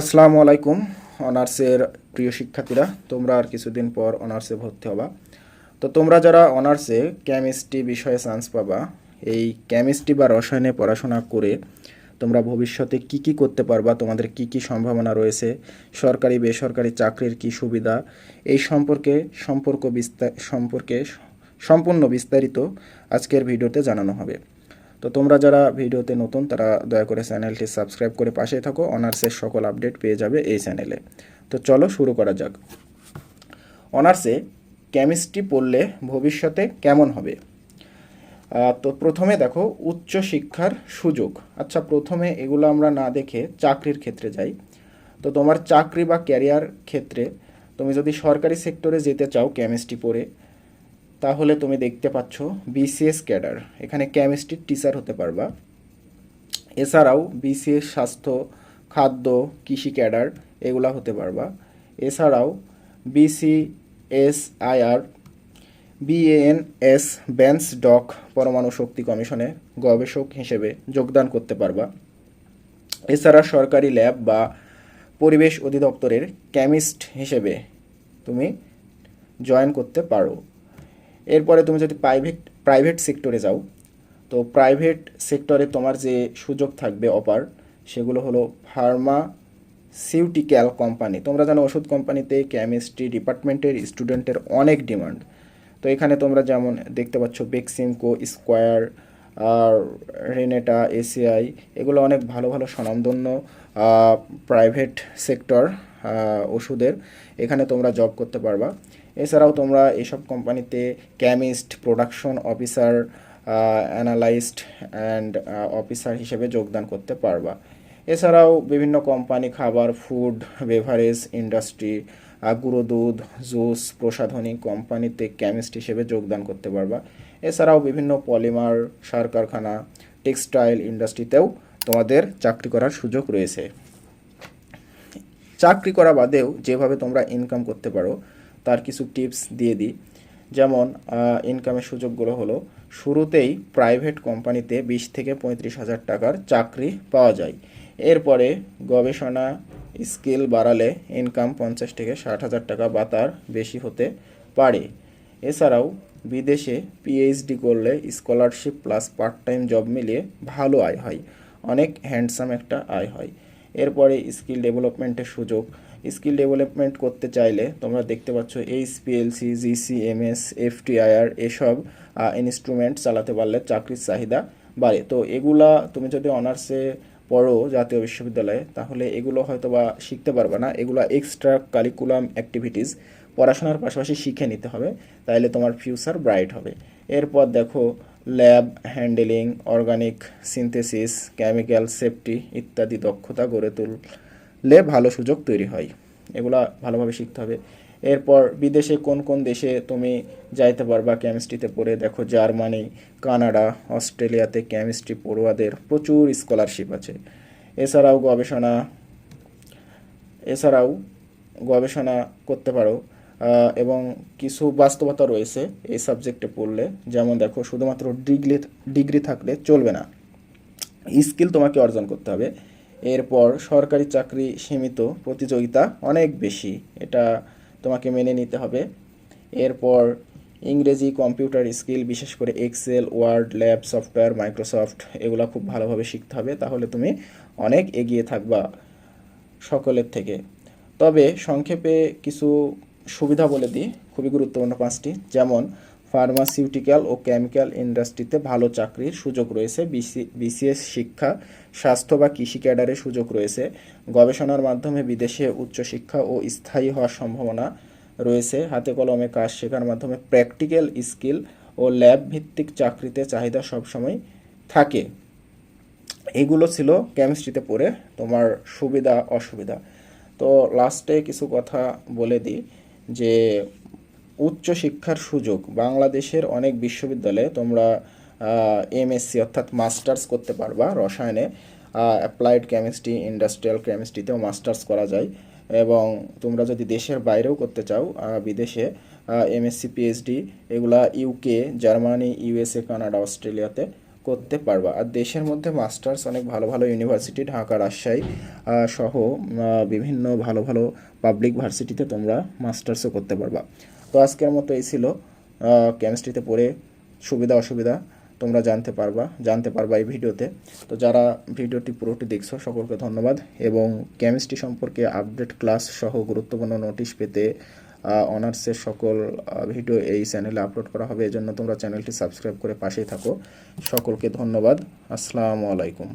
আসসালামু আলাইকুম, অনার্সের প্রিয় শিক্ষার্থীরা। তোমরা আর কিছুদিন পর অনার্সে ভর্তি হবা। তো তোমরা যারা অনার্সে কেমিস্ট্রি বিষয়ে চান্স পাবা, এই কেমিস্ট্রি বা রসায়নে পড়াশোনা করে তোমরা ভবিষ্যতে কি কি করতে পারবা, তোমাদের কি কি সম্ভাবনা রয়েছে, সরকারি, বেসরকারি চাকরির কি সুবিধা, এই সম্পর্কে সম্পর্ক বিস্তার সম্পর্কে সম্পূর্ণ বিস্তারিত আজকের ভিডিওতে জানানো হবে। তো তোমরা যারা ভিডিওতে নতুন, তারা দয়া করে চ্যানেলটি সাবস্ক্রাইব করে পাশে থাকো। অনার্সের সকল আপডেট পেয়ে যাবে এই চ্যানেলে। তো চলো শুরু করা যাক। অনার্সে কেমিস্ট্রি পড়লে ভবিষ্যতে কেমন হবে? তো প্রথমে দেখো, উচ্চ শিক্ষার সুযোগ। আচ্ছা প্রথমে এগুলো আমরা না দেখে চাকরির ক্ষেত্রে যাই। তো তোমার চাকরি বা ক্যারিয়ার ক্ষেত্রে তুমি যদি সরকারি সেক্টরে যেতে চাও কেমিস্ট্রি পড়ে তাহলে তুমি দেখতে পাচ্ছ বিসিএস ক্যাডার। এখানে কেমিস্ট্রির টিচার হতে পারবা। এছাড়াও বিসিএস স্বাস্থ্য, খাদ্য, কৃষি ক্যাডার এগুলা হতে পারবা। এছাড়াও বিসিএসআইআর বিএএনএস ব্যান্স ডক পরমাণু শক্তি কমিশনে গবেষক হিসেবে যোগদান করতে পারবা। এছাড়া সরকারি ল্যাব বা পরিবেশ অধিদপ্তরের কেমিস্ট হিসেবে তুমি জয়েন করতে পারো। এরপরে তুমি যদি প্রাইভেট প্রাইভেট সেক্টরে যাও, তো প্রাইভেট সেক্টরে তোমার যে সুযোগ থাকবে অপার সেগুলো হলো ফার্মাসিউটিক্যাল কোম্পানি তোমরা জানো ওষুধ কোম্পানিতে কেমিস্ট্রি ডিপার্টমেন্টের স্টুডেন্টের অনেক ডিমান্ড তো এখানে তোমরা যেমন দেখতে পাচ্ছ বেক্সিমকো স্কোয়ার আর রেনেটা এসিআই এগুলো অনেক ভালো ভালো স্বনামধন্য প্রাইভেট সেক্টর ওষুধের। এখানে তোমরা জব করতে পারবা। এছাড়াও তোমরা এসব কোম্পানিতে chemist production officer analyst and officer হিসেবে যোগদান করতে পারবা। এছাড়াও বিভিন্ন কোম্পানি খাবার ফুড বেভারেজ ইন্ডাস্ট্রি গুঁড়ো দুধ জুস প্রসাধনী কোম্পানিতে কেমিস্ট হিসেবে যোগদান করতে পারবা। এছাড়াও বিভিন্ন পলিমার সার কারখানা টেক্সটাইল ইন্ডাস্ট্রিতেও তোমাদের চাকরি করার সুযোগ রয়েছে। চাকরি করা বাদেও যেভাবে তোমরা ইনকাম করতে পারো তার কিছু টিপস দিয়ে দিই। যেমন ইনকামের সুযোগগুলো হলো, শুরুতেই প্রাইভেট কোম্পানিতে বিশ থেকে পঁয়ত্রিশ হাজার টাকার চাকরি পাওয়া যায়। এরপরে গবেষণা স্কিল বাড়ালে ইনকাম পঞ্চাশ থেকে ষাট হাজার টাকা বা তার বেশি হতে পারে। এছাড়াও বিদেশে পিএইচডি করলে scholarship plus part time job মিলিয়ে ভালো আয় হয়। অনেক হ্যান্ডসাম একটা আয় হয়। এরপরে স্কিল ডেভেলপমেন্টের সুযোগ। স্কিল ডেভেলপমেন্ট করতে চাইলে তোমরা দেখতে পাচ্ছ এইচ এইচপিএলসি জিসিএমএস এফটিআইআর এসব ইনস্ট্রুমেন্ট চালাতে পারলে চাকরির চাহিদা বাড়ে। তো এগুলা তুমি যদি অনার্সে পড়ো জাতীয় বিশ্ববিদ্যালয়ে, তাহলে এগুলো হয়তো বা শিখতে পারবে না। এগুলো এক্সট্রা কারিকুলাম অ্যাক্টিভিটিস পড়াশোনার পাশাপাশি শিখে নিতে হবে, তাইলে তোমার ফিউচার ব্রাইট হবে। এরপর দেখো lab handling, organic synthesis, chemical safety ইত্যাদি দক্ষতা গড়ে তুললে ভালো সুযোগ তৈরি হয়। এগুলা ভালোভাবে শিখতে হবে। এরপর বিদেশে কোন কোন দেশে তুমি যাইতে পারবা কেমিস্ট্রিতে পড়ে, দেখো জার্মানি, কানাডা, অস্ট্রেলিয়াতে কেমিস্ট্রি পড়ুয়াদের প্রচুর স্কলারশিপ আছে। এছাড়াও গবেষণা এছাড়াও গবেষণা করতে পারো। এবং কিছু বাস্তবতা রয়েছে এই সাবজেক্টে পড়লে। যেমন দেখো, শুধুমাত্র ডিগ্রি ডিগ্রি থাকলে চলবে না। স্কিল তোমাকে অর্জন করতে হবে। এরপর সরকারি চাকরি সীমিত, প্রতিযোগিতা অনেক বেশি, এটা তোমাকে মেনে নিতে হবে। এরপর ইংরেজি কম্পিউটার স্কিল বিশেষ করে Excel Word lab software Microsoft এগুলো খুব ভালোভাবে শিখতে হবে, তাহলে তুমি অনেক এগিয়ে থাকবা সকলের থেকে। তবে সংক্ষেপে কিছু সুবিধা বলে দিই, খুবই গুরুত্বপূর্ণ পাঁচটি। যেমন ফার্মাসিউটিক্যাল ও কেমিক্যাল ইন্ডাস্ট্রিতে ভালো চাকরির সুযোগ রয়েছে, বিসি, বিসিএস শিক্ষা, স্বাস্থ্য বা কৃষি ক্যাডারের সুযোগ রয়েছে, গবেষণার মাধ্যমে বিদেশে উচ্চশিক্ষা ও স্থায়ী হওয়ার সম্ভাবনা রয়েছে, হাতে কলমে কাজ শেখার মাধ্যমে প্র্যাকটিক্যাল স্কিল ও ল্যাব ভিত্তিক চাকরিতে চাহিদা সবসময় থাকে। এগুলো ছিল কেমিস্ট্রিতে পড়ে, তোমার সুবিধা, অসুবিধা। তো লাস্টে কিছু কথা বলে দিই। যে উচ্চ শিক্ষার সুযোগ বাংলাদেশের অনেক বিশ্ববিদ্যালয়ে তোমরা এমএসসি অর্থাৎ মাস্টার্স করতে পারবা রসায়নে। অ্যাপ্লাইড কেমিস্ট্রি ইন্ডাস্ট্রিয়াল কেমিস্ট্রিতেও মাস্টার্স করা যায়। এবং তোমরা যদি দেশের বাইরেও করতে চাও বিদেশে এমএসসি পিএইচডি এগুলা ইউকে জার্মানি ইউএসএ কানাডা অস্ট্রেলিয়াতে করতে পারবা। আর দেশের মধ্যে মাস্টার্স অনেক ভালো ভালো ইউনিভার্সিটি, ঢাকা, রাজশাহী সহ বিভিন্ন ভালো ভালো পাবলিক ভার্সিটিতে তোমরা মাস্টার্সও করতে পারবা। তো আজকের মতো এই ছিল। কেমিস্ট্রিতে পড়ে সুবিধা, অসুবিধা তোমরা জানতে পারবা জানতে পারবা এই ভিডিওতে। তো যারা ভিডিওটি পুরোটি দেখছ, সকলকে ধন্যবাদ। এবং কেমিস্ট্রি সম্পর্কে আপডেট ক্লাস সহ গুরুত্বপূর্ণ নোটিশ পেতে অনার্সের সকল ভিডিও এই চ্যানেলে আপলোড করা হবে। এজন্য তোমরা চ্যানেলটি সাবস্ক্রাইব করে পাশেই থাকো। সকলকে ধন্যবাদ। আসসালামু আলাইকুম।